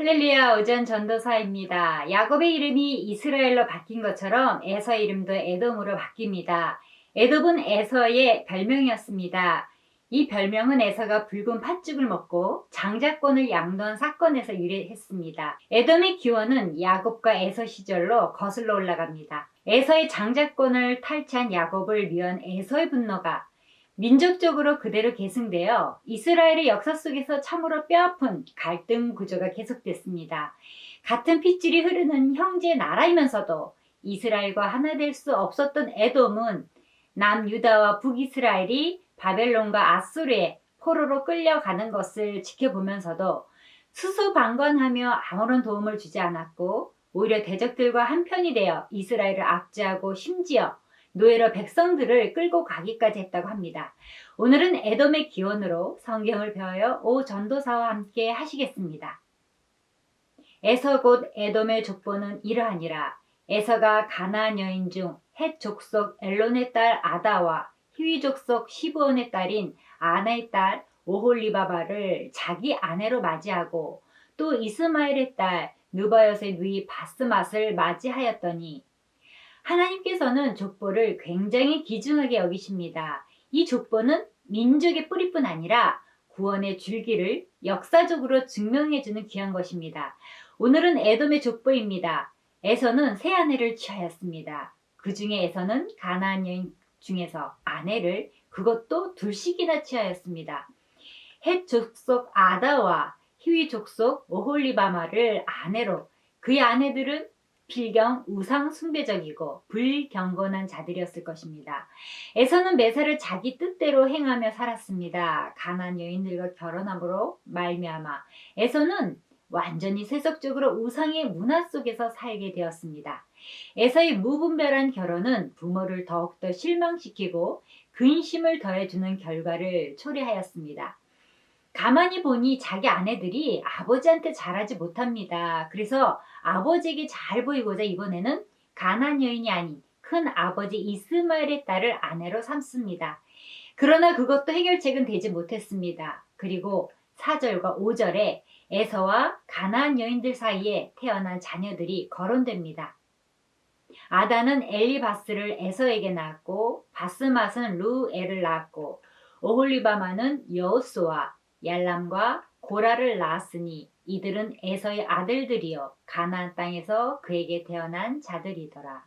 할렐루야 오전 전도사입니다. 야곱의 이름이 이스라엘로 바뀐 것처럼 에서 이름도 에돔으로 바뀝니다. 에돔은 에서의 별명이었습니다. 이 별명은 에서가 붉은 팥죽을 먹고 장자권을 양도한 사건에서 유래했습니다. 에돔의 기원은 야곱과 에서 시절로 거슬러 올라갑니다. 에서의 장자권을 탈취한 야곱을 위한 에서의 분노가 민족적으로 그대로 계승되어 이스라엘의 역사 속에서 참으로 뼈아픈 갈등 구조가 계속됐습니다. 같은 핏줄이 흐르는 형제 나라이면서도 이스라엘과 하나 될 수 없었던 에돔은 남유다와 북이스라엘이 바벨론과 아수르의 포로로 끌려가는 것을 지켜보면서도 수수방관하며 아무런 도움을 주지 않았고 오히려 대적들과 한편이 되어 이스라엘을 압제하고 심지어 노예로 백성들을 끌고 가기까지 했다고 합니다. 오늘은 에돔의 기원으로 성경을 배워요 오 전도사와 함께 하시겠습니다. 에서 곧 에돔의 족보는 이러하니라. 에서가 가나안 여인 중 헷 족속 엘론의 딸 아다와 히위 족속 시브온의 딸인 아나의 딸 오홀리바바를 자기 아내로 맞이하고 또 이스마엘의 딸 누바엿의 누이 바스맛을 맞이하였더니 하나님께서는 족보를 굉장히 귀중하게 여기십니다. 이 족보는 민족의 뿌리뿐 아니라 구원의 줄기를 역사적으로 증명해주는 귀한 것입니다. 오늘은 에돔의 족보입니다. 에서는 새 아내를 취하였습니다. 그 중에 에서는 가나안 여인 중에서 아내를 그것도 둘씩이나 취하였습니다. 헷 족속 아다와 히위 족속 오홀리바마를 아내로 그의 아내들은 필경 우상 숭배적이고 불경건한 자들이었을 것입니다. 에서는 매사를 자기 뜻대로 행하며 살았습니다. 가난 여인들과 결혼함으로 말미암아 에서는 완전히 세속적으로 우상의 문화 속에서 살게 되었습니다. 에서의 무분별한 결혼은 부모를 더욱더 실망시키고 근심을 더해주는 결과를 초래하였습니다. 가만히 보니 자기 아내들이 아버지한테 잘하지 못합니다. 그래서 아버지에게 잘 보이고자 이번에는 가난 여인이 아닌 큰 아버지 이스마엘의 딸을 아내로 삼습니다. 그러나 그것도 해결책은 되지 못했습니다. 그리고 4절과 5절에 에서와 가나안 여인들 사이에 태어난 자녀들이 거론됩니다. 아다는 엘리바스를 에서에게 낳았고 바스맛은 루엘을 낳았고 오홀리바마는 여호수와 얄람과 고라를 낳았으니 이들은 에서의 아들들이요 가나안 땅에서 그에게 태어난 자들이더라.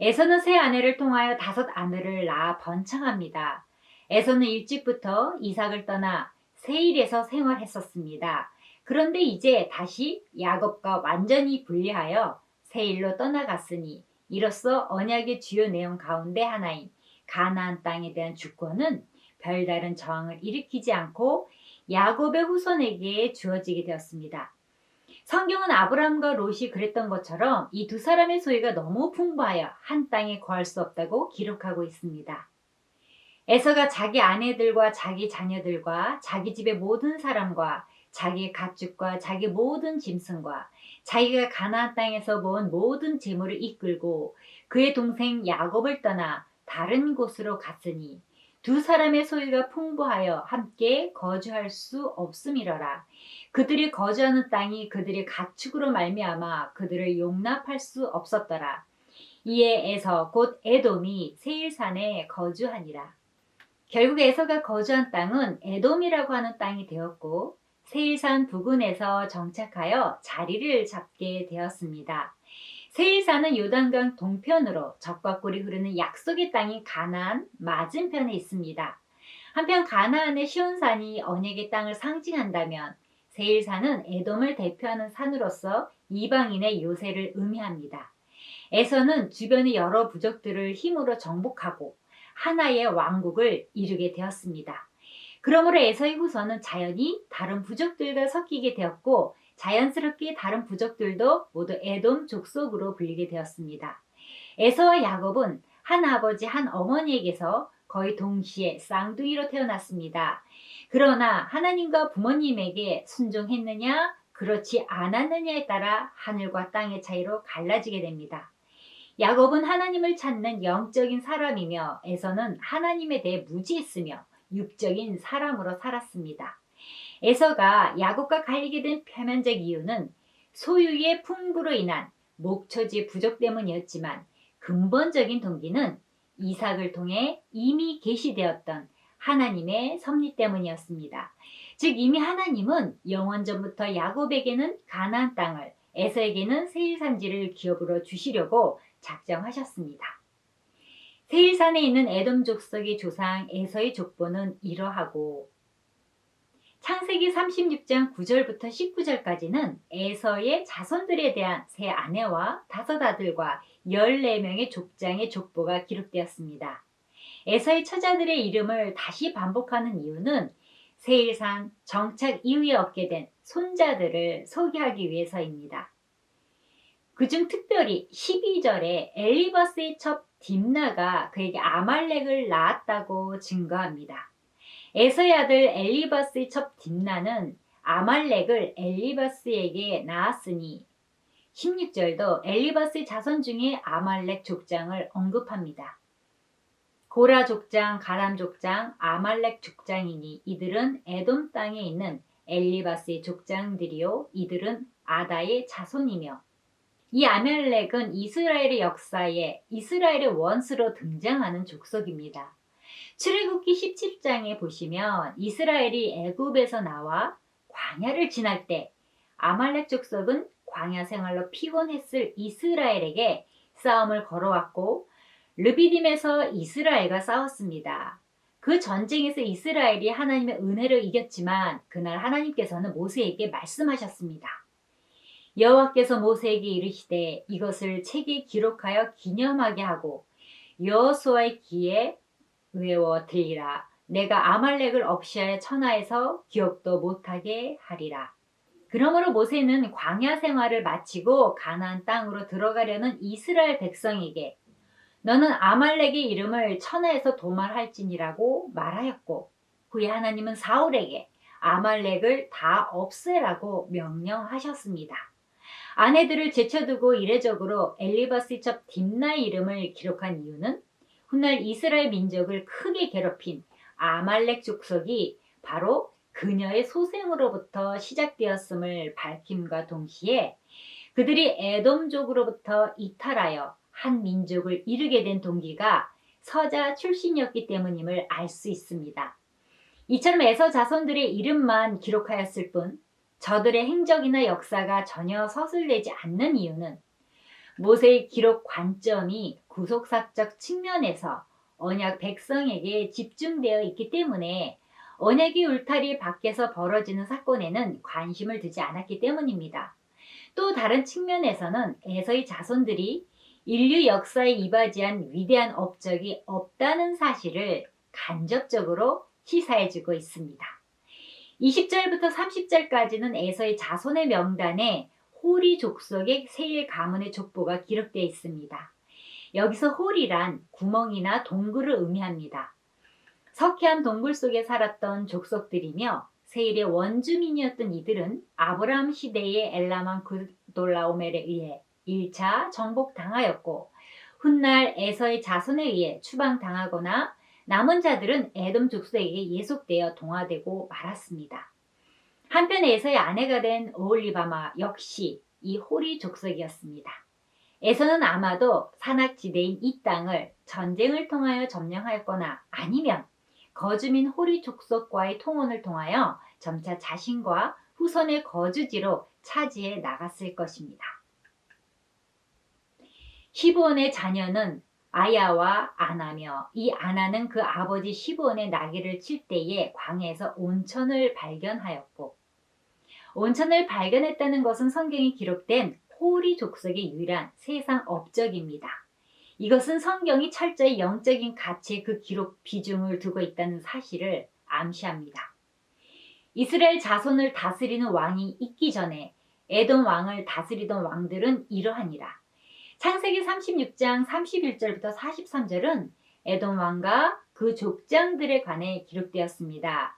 에서는 새 아내를 통하여 다섯 아들을 낳아 번창합니다. 에서는 일찍부터 이삭을 떠나 세일에서 생활했었습니다. 그런데 이제 다시 야곱과 완전히 분리하여 세일로 떠나갔으니 이로써 언약의 주요 내용 가운데 하나인 가나안 땅에 대한 주권은 별다른 저항을 일으키지 않고 야곱의 후손에게 주어지게 되었습니다. 성경은 아브라함과 롯이 그랬던 것처럼 이 두 사람의 소유가 너무 풍부하여 한 땅에 거할 수 없다고 기록하고 있습니다. 에서가 자기 아내들과 자기 자녀들과 자기 집의 모든 사람과 자기 가축과 자기 모든 짐승과 자기가 가나안 땅에서 모은 모든 재물을 이끌고 그의 동생 야곱을 떠나 다른 곳으로 갔으니 두 사람의 소유가 풍부하여 함께 거주할 수 없음이러라. 그들이 거주하는 땅이 그들의 가축으로 말미암아 그들을 용납할 수 없었더라. 이에 에서 곧 에돔이 세일산에 거주하니라. 결국 에서가 거주한 땅은 에돔이라고 하는 땅이 되었고 세일산 부근에서 정착하여 자리를 잡게 되었습니다. 세일산은 요단강 동편으로 적과 꿀이 흐르는 약속의 땅인 가나안 맞은편에 있습니다. 한편 가나안의 시온산이 언약의 땅을 상징한다면 세일산은 에돔을 대표하는 산으로서 이방인의 요새를 의미합니다. 에서는 주변의 여러 부족들을 힘으로 정복하고 하나의 왕국을 이루게 되었습니다. 그러므로 에서의 후손은 자연히 다른 부족들과 섞이게 되었고 자연스럽게 다른 부족들도 모두 에돔 족속으로 불리게 되었습니다. 에서와 야곱은 한 아버지 한 어머니에게서 거의 동시에 쌍둥이로 태어났습니다. 그러나 하나님과 부모님에게 순종했느냐 그렇지 않았느냐에 따라 하늘과 땅의 차이로 갈라지게 됩니다. 야곱은 하나님을 찾는 영적인 사람이며 에서는 하나님에 대해 무지했으며 육적인 사람으로 살았습니다. 에서가 야곱과 갈리게 된 표면적 이유는 소유의 풍부로 인한 목초지 부족 때문이었지만 근본적인 동기는 이삭을 통해 이미 계시되었던 하나님의 섭리 때문이었습니다. 즉 이미 하나님은 영원 전부터 야곱에게는 가나안 땅을 에서에게는 세일산지를 기업으로 주시려고 작정하셨습니다. 세일산에 있는 에돔 족속의 조상 에서의 족보는 이러하고 창세기 36장 9절부터 19절까지는 에서의 자손들에 대한 세 아내와 다섯 아들과 14명의 족장의 족보가 기록되었습니다. 에서의 처자들의 이름을 다시 반복하는 이유는 세일산 정착 이후에 얻게 된 손자들을 소개하기 위해서입니다. 그중 특별히 12절에 엘리버스의 첩 딥나가 그에게 아말렉을 낳았다고 증거합니다. 에서의 아들 엘리버스의 첩 딥나는 아말렉을 엘리버스에게 낳았으니 16절도 엘리버스의 자손 중에 아말렉 족장을 언급합니다. 고라 족장, 가람 족장, 아말렉 족장이니 이들은 에돔 땅에 있는 엘리바스의 족장들이요 이들은 아다의 자손이며 이 아멜렉은 이스라엘의 역사에 이스라엘의 원수로 등장하는 족속입니다. 출애굽기 17장에 보시면 이스라엘이 애굽에서 나와 광야를 지날 때 아말렉 족속은 광야 생활로 피곤했을 이스라엘에게 싸움을 걸어왔고 르비딤에서 이스라엘과 싸웠습니다. 그 전쟁에서 이스라엘이 하나님의 은혜를 이겼지만 그날 하나님께서는 모세에게 말씀하셨습니다. 여호와께서 모세에게 이르시되 이것을 책에 기록하여 기념하게 하고 여호수아의 귀에 외워 들리라. 내가 아말렉을 없이하여 천하에서 기억도 못하게 하리라. 그러므로 모세는 광야 생활을 마치고 가나안 땅으로 들어가려는 이스라엘 백성에게 너는 아말렉의 이름을 천하에서 도말할지니라고 말하였고 후에 하나님은 사울에게 아말렉을 다 없애라고 명령하셨습니다. 아내들을 제쳐두고 이례적으로 엘리바스첩 딥나의 이름을 기록한 이유는 훗날 이스라엘 민족을 크게 괴롭힌 아말렉 족속이 바로 그녀의 소생으로부터 시작되었음을 밝힘과 동시에 그들이 에돔족으로부터 이탈하여 한 민족을 이루게 된 동기가 서자 출신이었기 때문임을 알 수 있습니다. 이처럼 에서 자손들의 이름만 기록하였을 뿐 저들의 행적이나 역사가 전혀 서술되지 않는 이유는 모세의 기록 관점이 구속사적 측면에서 언약 백성에게 집중되어 있기 때문에 언약의 울타리 밖에서 벌어지는 사건에는 관심을 두지 않았기 때문입니다. 또 다른 측면에서는 에서의 자손들이 인류 역사에 이바지한 위대한 업적이 없다는 사실을 간접적으로 시사해주고 있습니다. 20절부터 30절까지는 에서의 자손의 명단에 호리 족속의 세일 가문의 족보가 기록되어 있습니다. 여기서 홀이란 구멍이나 동굴을 의미합니다. 석회암 동굴 속에 살았던 족속들이며 세일의 원주민이었던 이들은 아브라함 시대의 엘라만 구돌라오멜에 의해 1차 정복당하였고 훗날 에서의 자손에 의해 추방당하거나 남은 자들은 에돔 족속에게 예속되어 동화되고 말았습니다. 한편 에서의 아내가 된 오올리바마 역시 이 호리 족속이었습니다. 에서는 아마도 산악지대인 이 땅을 전쟁을 통하여 점령하였거나 아니면 거주민 호리 족속과의 통혼을 통하여 점차 자신과 후손의 거주지로 차지해 나갔을 것입니다. 시브온의 자녀는 아야와 아나며 이 아나는 그 아버지 시브온의 나귀를 칠 때에 광에서 온천을 발견하였고 온천을 발견했다는 것은 성경에 기록된 호리 족속의 유일한 세상 업적입니다. 이것은 성경이 철저히 영적인 가치에 그 기록 비중을 두고 있다는 사실을 암시합니다. 이스라엘 자손을 다스리는 왕이 있기 전에 에돔 왕을 다스리던 왕들은 이러하니라. 창세기 36장 31절부터 43절은 에돔 왕과 그 족장들에 관해 기록되었습니다.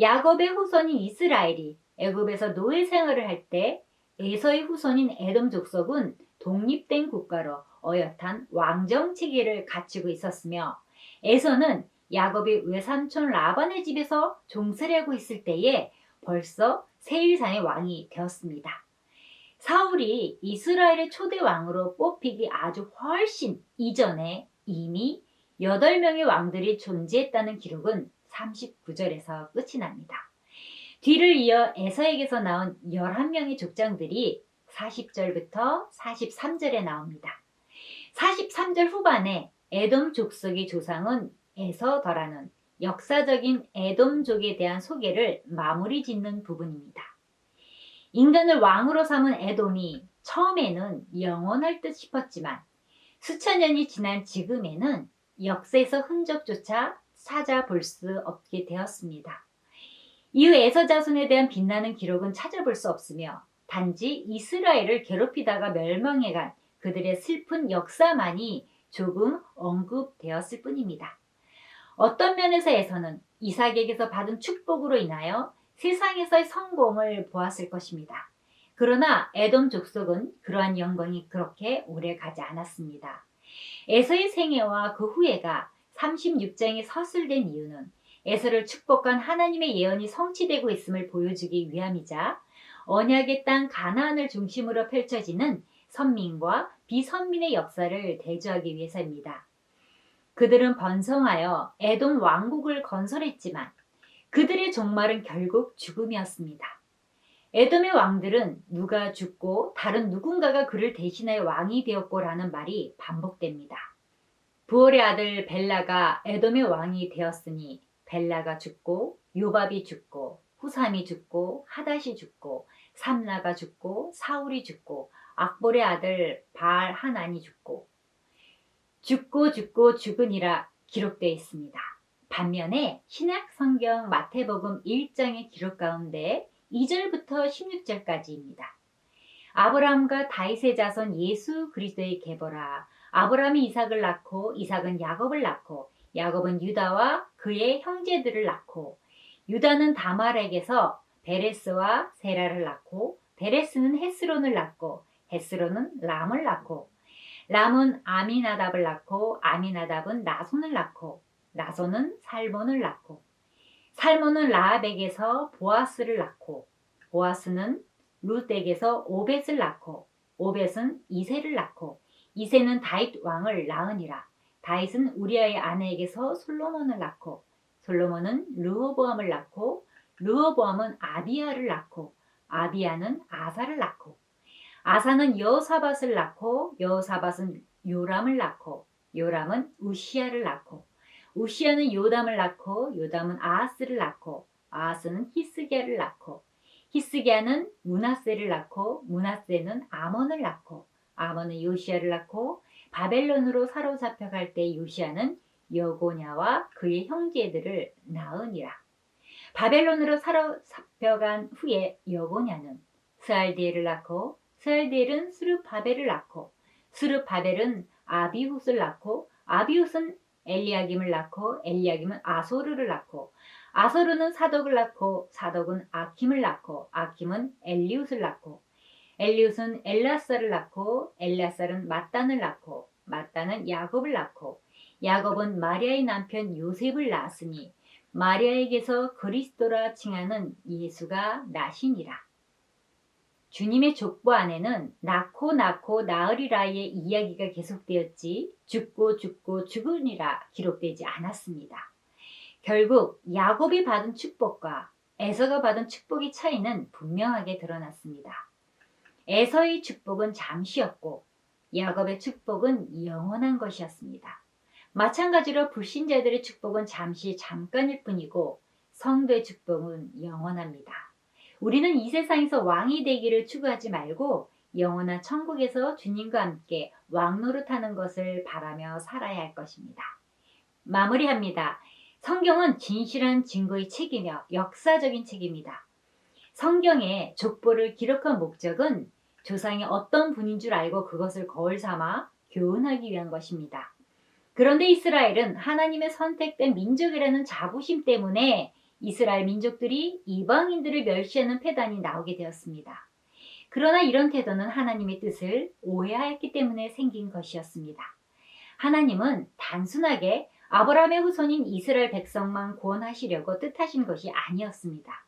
야곱의 후손인 이스라엘이 애굽에서 노예 생활을 할 때 에서의 후손인 에돔 족속은 독립된 국가로 어엿한 왕정 체계를 갖추고 있었으며 에서는 야곱의 외삼촌 라반의 집에서 종살이 하고 있을 때에 벌써 세일산의 왕이 되었습니다. 사울이 이스라엘의 초대 왕으로 뽑히기 아주 훨씬 이전에 이미 8명의 왕들이 존재했다는 기록은 39절에서 끝이 납니다. 뒤를 이어 에서에게서 나온 11명의 족장들이 40절부터 43절에 나옵니다. 43절 후반에 에돔 족속의 조상은 에서더라는 역사적인 에돔족에 대한 소개를 마무리 짓는 부분입니다. 인간을 왕으로 삼은 에돔이 처음에는 영원할 듯 싶었지만 수천 년이 지난 지금에는 역사에서 흔적조차 찾아볼 수 없게 되었습니다. 이후 에서 자손에 대한 빛나는 기록은 찾아볼 수 없으며 단지 이스라엘을 괴롭히다가 멸망해간 그들의 슬픈 역사만이 조금 언급되었을 뿐입니다. 어떤 면에서에서는 이삭에게서 받은 축복으로 인하여 세상에서의 성공을 보았을 것입니다. 그러나 에돔 족속은 그러한 영광이 그렇게 오래 가지 않았습니다. 에서의 생애와 그 후회가 36장에 서술된 이유는 에서를 축복한 하나님의 예언이 성취되고 있음을 보여주기 위함이자 언약의 땅 가나안을 중심으로 펼쳐지는 선민과 비선민의 역사를 대조하기 위해서입니다. 그들은 번성하여 에돔 왕국을 건설했지만 그들의 종말은 결국 죽음이었습니다. 에돔의 왕들은 누가 죽고 다른 누군가가 그를 대신하여 왕이 되었고라는 말이 반복됩니다. 부월의 아들 벨라가 에돔의 왕이 되었으니 벨라가 죽고 요밥이 죽고 후삼이 죽고 하닷이 죽고 삼나가 죽고 사울이 죽고 악볼의 아들 바알 하난이 죽고 죽고 죽고 죽으니라 기록되어 있습니다. 반면에 신약 성경 마태복음 1장의 기록 가운데 2절부터 16절까지입니다. 아브라함과 다윗의 자손 예수 그리스도의 계보라. 아브라함이 이삭을 낳고 이삭은 야곱을 낳고 야곱은 유다와 그의 형제들을 낳고 유다는 다말에게서 베레스와 세라를 낳고 베레스는 헤스론을 낳고 헤스론은 람을 낳고 람은 아미나답을 낳고 아미나답은 나손을 낳고 나손은 살몬을 낳고 살몬은 라합에게서 보아스를 낳고 보아스는 룻에게서 오벳을 낳고 오벳은 이세를 낳고 이세는 다윗 왕을 낳으니라 다윗은 우리아의 아내에게서 솔로몬을 낳고 솔로몬은 르호보암을 낳고 르호보암은 아비야를 낳고 아비야는 아사를 낳고 아사는 여호사밧을 낳고 여호사밧은 요람을 낳고 요람은 우시야를 낳고 우시야는 요담을 낳고 요담은 아하스를 낳고 아하스는 히스기야를 낳고 히스기야는 문하세를 낳고 문하세는 아몬을 낳고 아몬은 요시야를 낳고 바벨론으로 사로잡혀 갈 때 요시야는 여고냐와 그의 형제들을 낳으니라. 바벨론으로 사로잡혀간 후에 여고냐는 스알디엘을 낳고 스알디엘은 스르바벨을 낳고 스르바벨은 아비훗을 낳고 아비훗은 엘리야김을 낳고 엘리야김은 아소르를 낳고 아소르는 사독을 낳고 사독은 아킴을 낳고 아킴은 엘리웃을 낳고 엘리웃은 엘라사를 낳고 엘라살은 마단을 낳고 마단은 야곱을 낳고 야곱은 마리아의 남편 요셉을 낳았으니 마리아에게서 그리스도라 칭하는 예수가 나시니라. 주님의 족보 안에는 낳고 낳고 나으리라의 이야기가 계속되었지 죽고 죽고 죽으니라 기록되지 않았습니다. 결국 야곱이 받은 축복과 에서가 받은 축복의 차이는 분명하게 드러났습니다. 에서의 축복은 잠시였고 야곱의 축복은 영원한 것이었습니다. 마찬가지로 불신자들의 축복은 잠시 잠깐일 뿐이고 성도의 축복은 영원합니다. 우리는 이 세상에서 왕이 되기를 추구하지 말고 영원한 천국에서 주님과 함께 왕 노릇하는 것을 바라며 살아야 할 것입니다. 마무리합니다. 성경은 진실한 증거의 책이며 역사적인 책입니다. 성경에 족보를 기록한 목적은 조상이 어떤 분인 줄 알고 그것을 거울 삼아 교훈하기 위한 것입니다. 그런데 이스라엘은 하나님의 선택된 민족이라는 자부심 때문에 이스라엘 민족들이 이방인들을 멸시하는 패단이 나오게 되었습니다. 그러나 이런 태도는 하나님의 뜻을 오해하였기 때문에 생긴 것이었습니다. 하나님은 단순하게 아브라함의 후손인 이스라엘 백성만 구원하시려고 뜻하신 것이 아니었습니다.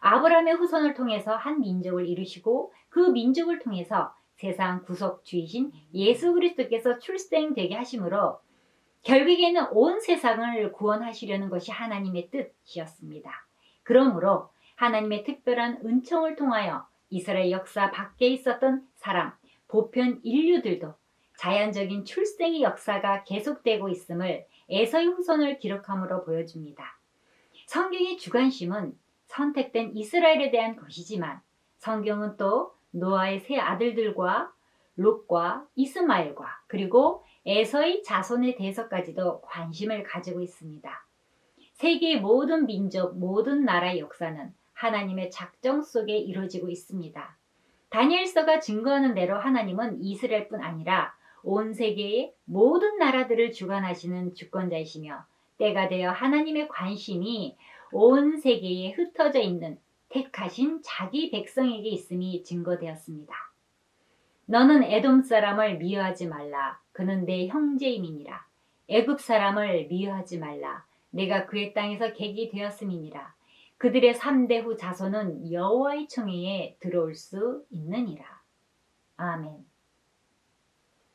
아브라함의 후손을 통해서 한 민족을 이루시고 그 민족을 통해서 세상 구속주이신 예수 그리스도께서 출생되게 하심으로 결국에는 온 세상을 구원하시려는 것이 하나님의 뜻이었습니다. 그러므로 하나님의 특별한 은총을 통하여 이스라엘 역사 밖에 있었던 사람, 보편 인류들도 자연적인 출생의 역사가 계속되고 있음을 에서의 후손을 기록함으로 보여줍니다. 성경의 주관심은 선택된 이스라엘에 대한 것이지만 성경은 또 노아의 세 아들들과 롯과 이스마엘과 그리고 에서의 자손에 대해서까지도 관심을 가지고 있습니다. 세계의 모든 민족, 모든 나라의 역사는 하나님의 작정 속에 이루어지고 있습니다. 다니엘서가 증거하는 대로 하나님은 이스라엘뿐 아니라 온 세계의 모든 나라들을 주관하시는 주권자이시며 때가 되어 하나님의 관심이 온 세계에 흩어져 있는 택하신 자기 백성에게 있음이 증거되었습니다. 너는 에돔 사람을 미워하지 말라. 그는 내 형제임이니라. 애굽 사람을 미워하지 말라. 내가 그의 땅에서 객이 되었음이니라. 그들의 3대 후 자손은 여호와의 총회에 들어올 수 있느니라. 아멘.